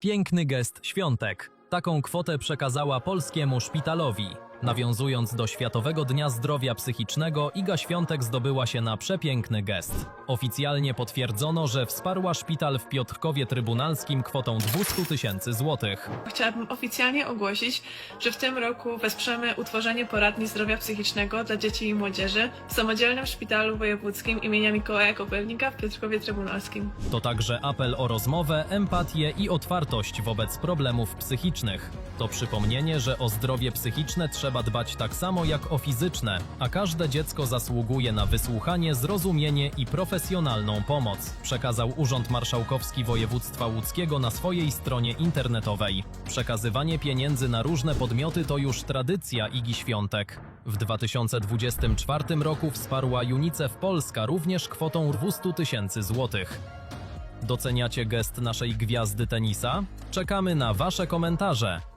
Piękny gest świątek. Taką kwotę przekazała polskiemu szpitalowi. Nawiązując do Światowego Dnia Zdrowia Psychicznego, Iga Świątek zdobyła się na przepiękny gest. Oficjalnie potwierdzono, że wsparła szpital w Piotrkowie Trybunalskim kwotą 200 tysięcy złotych. Chciałabym oficjalnie ogłosić, że w tym roku wesprzemy utworzenie poradni zdrowia psychicznego dla dzieci i młodzieży w Samodzielnym Szpitalu Wojewódzkim imienia Mikołaja Kopernika w Piotrkowie Trybunalskim. To także apel o rozmowę, empatię i otwartość wobec problemów psychicznych. To przypomnienie, że o zdrowie psychiczne trzeba dbać tak samo jak o fizyczne, a każde dziecko zasługuje na wysłuchanie, zrozumienie i profesjonalną pomoc, przekazał Urząd Marszałkowski Województwa Łódzkiego na swojej stronie internetowej. Przekazywanie pieniędzy na różne podmioty to już tradycja Igi Świątek. W 2024 roku wsparła UNICEF Polska również kwotą 200 tysięcy złotych. Doceniacie gest naszej gwiazdy tenisa? Czekamy na Wasze komentarze.